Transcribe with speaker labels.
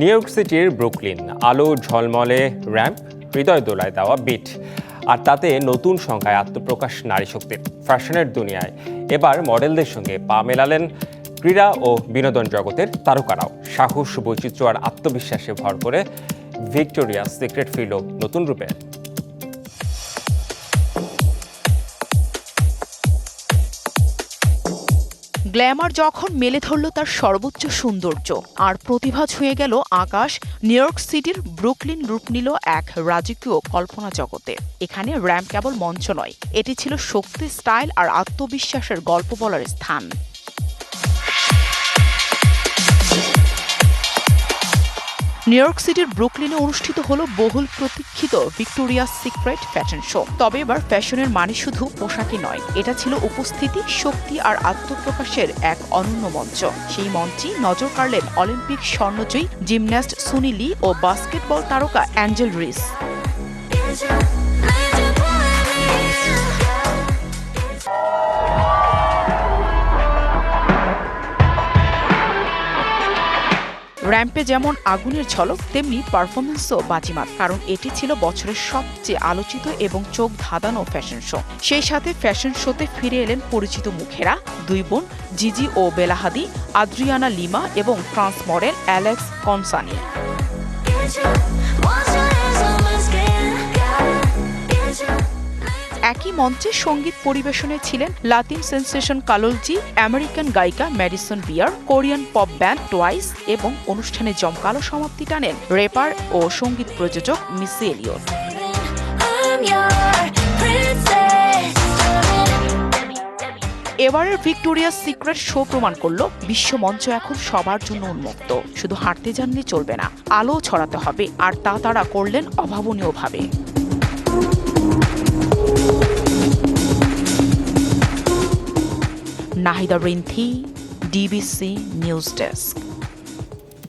Speaker 1: New York সিটির Brooklyn আলো ঝলমলে র্যাম্প, হৃদয় দোলায় দেওয়া বিট আর তাতে নতুন সংখ্যায় আত্মপ্রকাশ নারী শক্তির। ফ্যাশনের দুনিয়ায় এবার মডেলদের সঙ্গে পা মেলালেন ক্রীড়া ও বিনোদন জগতের তারকারাও। সাহস, বৈচিত্র্য আর আত্মবিশ্বাসে ভর করে ভিক্টোরিয়া সিক্রেট ফিল্ড নতুন রূপে
Speaker 2: গ্ল্যামার যখন মেলে ধরল তার সর্বোচ্চ সৌন্দর্য, আর প্রতিভা ছুঁয়ে গেল আকাশ, নিউ ইয়র্ক সিটির ব্রুকলিন রূপ নিল এক রাজকীয় কল্পনা জগতে। এখানে র্যাম্প কেবল মঞ্চ নয়, এটি ছিল শক্তি, স্টাইল আর আত্মবিশ্বাসের গল্প বলার স্থান। নিউ ইয়র্ক সিটির ব্রুকলিনে অনুষ্ঠিত হল বহুল প্রতীক্ষিত ভিক্টোরিয়া সিক্রেট ফ্যাশন শো তবে এবার ফ্যাশনের মানে শুধু পোশাকই নয়, এটা ছিল উপস্থিতি, শক্তি আর আত্মপ্রকাশের এক অনন্য মঞ্চ। সেই মঞ্চে নজর কাড়লেন অলিম্পিক স্বর্ণজয়ী জিমন্যাস্ট সুনিলি ও বাস্কেটবল তারকা অ্যাঞ্জেল রিস। র্যাম্পে যেমন আগুনের ঝলক, তেমনি পারফরমেন্সও বাজিমাত, কারণ এটি ছিল বছরের সবচেয়ে আলোচিত এবং চোখ ধাঁধানো ফ্যাশন শো। সেই সাথে ফ্যাশন শোতে ফিরে এলেন পরিচিত মুখেরা, দুই বোন জিজি ও বেলাহাদি, আদ্রিয়ানা লিমা এবং ফ্রান্স মডেল অ্যালেক্স কনসানি। একই মঞ্চে সংগীত পরিবেশনে ছিলেন লাতিন সেন্সেশন কালোলজি আমেরিকান গায়িকা Madison Beer, Korean pop band Twice এবং অনুষ্ঠানে জমকালো সমাপ্তি টানেন রেপার ও সংগীত প্রযোজক মিসি এলিয়ট। এবারের ভিক্টোরিয়া সিক্রেট শো প্রমাণ করল, বিশ্ব মঞ্চ এখন সবার জন্য উন্মুক্ত। শুধু হাঁটতে জানলে চলবে না, আলো ছড়াতে হবে, আর তা তারা করলেন অভাবনীয়ভাবে। Nahida Rinthi DBC news desk